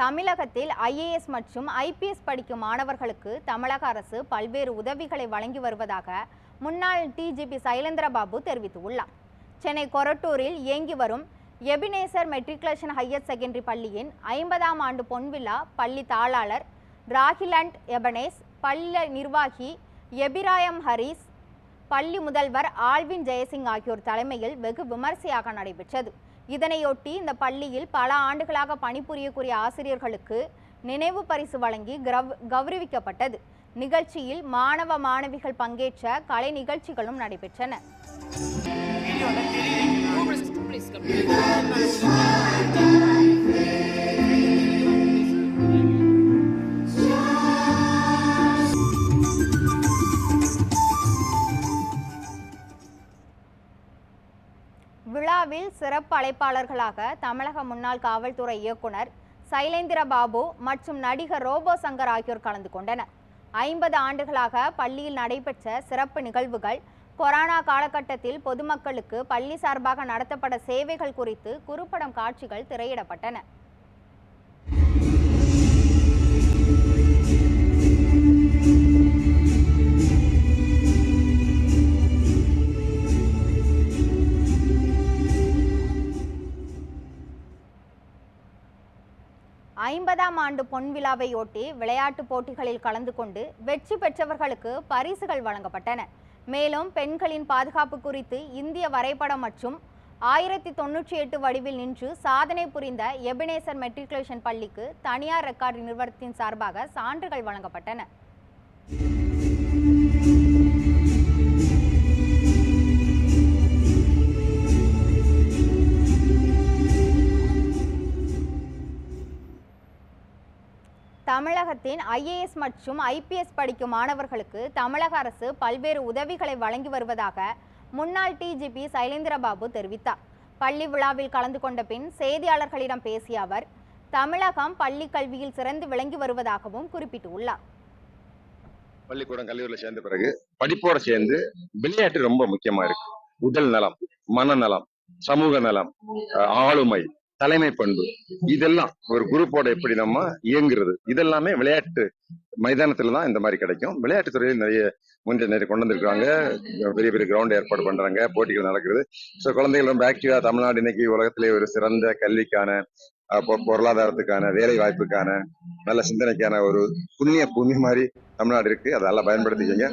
தமிழகத்தில் ஐஏஎஸ் மற்றும் ஐபிஎஸ் படிக்கும் மாணவர்களுக்கு தமிழக அரசு பல்வேறு உதவிகளை வழங்கி வருவதாக முன்னாள் டிஜிபி சைலேந்திரபாபு தெரிவித்துள்ளார். சென்னை கொரட்டூரில் இயங்கி வரும் எபினேசர் மெட்ரிகுலேஷன் ஹையர் செகண்டரி பள்ளியின் ஐம்பதாம் ஆண்டு பொன்விழா பள்ளி தாளாளர் ராகிலண்ட் எபனேஸ் பள்ளி நிர்வாகி எபிராயம் ஹரிஸ் பள்ளி முதல்வர் ஆல்வின் ஜெயசிங் ஆகியோர் தலைமையில் வெகு விமர்சையாக நடைபெற்றது. இதனையொட்டி இந்த பள்ளியில் பல ஆண்டுகளாக பணிபுரியக்கூடிய ஆசிரியர்களுக்கு நினைவு பரிசு வழங்கி கிரவ்- கௌரவிக்கப்பட்டது. நிகழ்ச்சியில் மாணவ மாணவிகள் பங்கேற்ற கலை நிகழ்ச்சிகளும் நடைபெற்றன. விழாவில் சிறப்பு அழைப்பாளர்களாக தமிழக முன்னாள் காவல்துறை இயக்குனர் சைலேந்திர பாபு மற்றும் நடிகர் ரோபோ சங்கர் ஆகியோர் கலந்து கொண்டனர். ஐம்பது ஆண்டுகளாக பள்ளியில் நடைபெற்ற சிறப்பு நிகழ்வுகள் கொரோனா காலகட்டத்தில் பொதுமக்களுக்கு பள்ளி சார்பாக நடத்தப்பட சேவைகள் குறித்து குறுப்படம் காட்சிகள் திரையிடப்பட்டன. ஐம்பதாம் ஆண்டு பொன் விழாவையொட்டி விளையாட்டுப் போட்டிகளில் கலந்து கொண்டு வெற்றி பெற்றவர்களுக்கு பரிசுகள் வழங்கப்பட்டன. மேலும் பெண்களின் பாதுகாப்பு குறித்து இந்திய வரைபடம் மற்றும் ஆயிரத்தி தொண்ணூற்றி எட்டு வடிவில் நின்று சாதனை புரிந்த எபினேசர் மெட்ரிகுலேஷன் பள்ளிக்கு தனியார் ரெக்கார்டு நிறுவனத்தின் சார்பாக சான்றுகள் வழங்கப்பட்டன. தமிழகத்தின் ஐஏஎஸ் மற்றும் ஐபிஎஸ் படிக்கும் மாணவர்களுக்கு தமிழக அரசு பல்வேறு உதவிகளை வழங்கி வருவதாக முன்னாள் டிஜிபி சைலேந்திரபாபு தெரிவித்தார். பள்ளி விழாவில் கலந்து கொண்ட பின் செய்தியாளர்களிடம் பேசிய அவர் தமிழகம் பள்ளி கல்வியில் சிறந்து விளங்கி வருவதாகவும் குறிப்பிட்டுள்ளார். பள்ளிக்கூடம் கல்லூரியில் சேர்ந்த பிறகு படிப்போட சேர்ந்து விளையாட்டு ரொம்ப முக்கியமா இருக்கு. உடல் நலம் மனநலம் சமூக நலம் ஆளுமை தலைமை பண்பு. இதெல்லாம் ஒரு குரூப்போட எப்படி நம்ம இயங்குறது? இதெல்லாமே விளையாட்டு மைதானத்துல தான் இந்த மாதிரி கிடைக்கும். விளையாட்டுத் துறையில் நிறைய முன்னேற்றம் நிறைய கொண்டு வந்திருக்காங்க. பெரிய பெரிய கிரவுண்ட் ஏற்பாடு பண்றாங்க. போட்டிகள் நடக்குது. ஸோ குழந்தைகள் ரொம்ப ஆக்டிவா தமிழ்நாடு இன்னைக்கு உலகத்திலே ஒரு சிறந்த கல்விக்கான பொருளாதாரத்துக்கான வேலை வாய்ப்புக்கான நல்ல சிந்தனைக்கான ஒரு புண்ணிய பூமி மாதிரி தமிழ்நாடு இருக்கு. அதை நல்லா பயன்படுத்திக்கங்க.